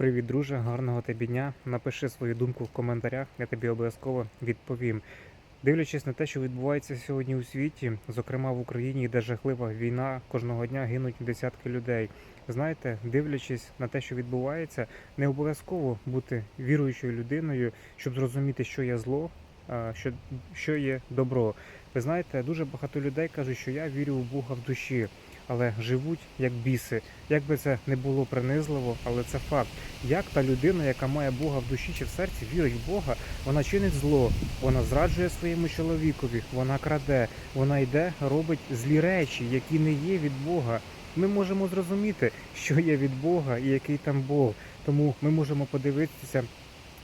Привіт, друже, гарного тобі дня. Напиши свою думку в коментарях, я тобі обов'язково відповім. Дивлячись на те, що відбувається сьогодні у світі, зокрема в Україні, де жахлива війна, кожного дня гинуть десятки людей. Знаєте, дивлячись на те, що відбувається, не обов'язково бути віруючою людиною, щоб зрозуміти, що є зло, що, що є добро. Ви знаєте, дуже багато людей кажуть, що я вірю в Бога в душі, але живуть як біси. Як би це не було принизливо, але це факт. Як та людина, яка має Бога в душі чи в серці, вірить в Бога, вона чинить зло, вона зраджує своєму чоловікові, вона краде, вона йде, робить злі речі, які не є від Бога. Ми можемо зрозуміти, що є від Бога і який там Бог. Тому ми можемо подивитися,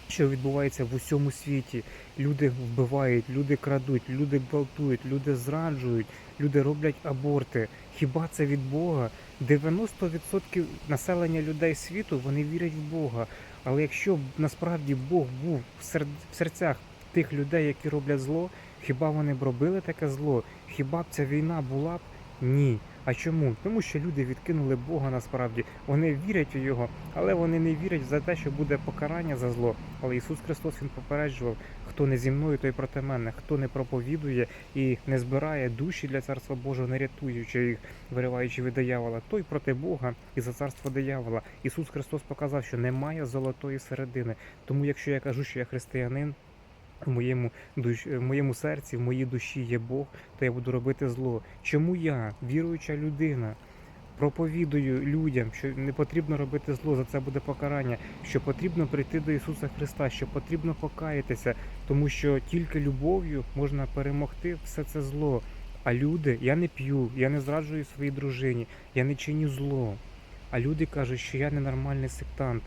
що відбувається в усьому світі. Люди вбивають, люди крадуть, люди гвалтують, люди зраджують, люди роблять аборти. Хіба це від Бога? 90% населення людей світу вони вірять в Бога. Але якщо насправді Бог був в серцях тих людей, які роблять зло, хіба вони б робили таке зло? Хіба б ця війна була б? Ні. А чому? Тому що люди відкинули Бога насправді. Вони вірять у Його, але вони не вірять за те, що буде покарання за зло. Але Ісус Христос Він попереджував, хто не зі мною, той проти мене, хто не проповідує і не збирає душі для царства Божого, не рятуючи їх, вириваючи від диявола, той проти Бога і за царство диявола. Ісус Христос показав, що немає золотої середини. Тому, якщо я кажу, що я християнин. В моєму душ... в моєму серці, в моїй душі є Бог, то я буду робити зло. Чому я, віруюча людина, проповідую людям, що не потрібно робити зло, за це буде покарання, що потрібно прийти до Ісуса Христа, що потрібно покаятися, тому що тільки любов'ю можна перемогти все це зло. А люди, я не п'ю, я не зраджую своїй дружині, я не чиню зло. А люди кажуть, що я ненормальний сектант.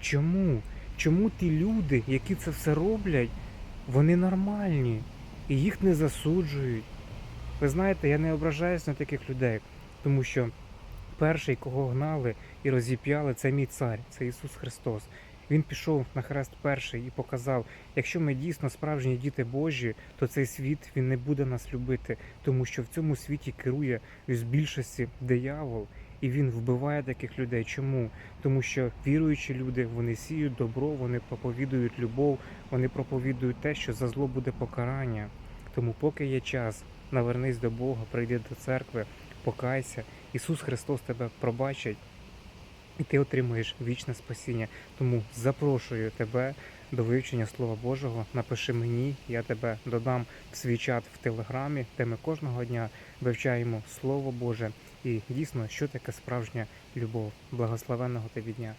Чому? Чому ті люди, які це все роблять, вони нормальні і їх не засуджують? Ви знаєте, я не ображаюсь на таких людей, тому що перший, кого гнали і розіп'яли, це мій цар, це Ісус Христос. Він пішов на хрест перший і показав, якщо ми дійсно справжні діти Божі, то цей світ він не буде нас любити, тому що в цьому світі керує з більшості диявол, і він вбиває таких людей. Чому? Тому що віруючі люди вони сіють добро, вони проповідують любов, вони проповідують те, що за зло буде покарання. Тому, поки є час, навернись до Бога, прийди до церкви, покайся. Ісус Христос тебе пробачить, і ти отримуєш вічне спасіння. Тому запрошую тебе до вивчення Слова Божого. Напиши мені, я тебе додам в свій чат в телеграмі, де ми кожного дня вивчаємо Слово Боже і дійсно, що таке справжня любов. Благословенного тобі дня.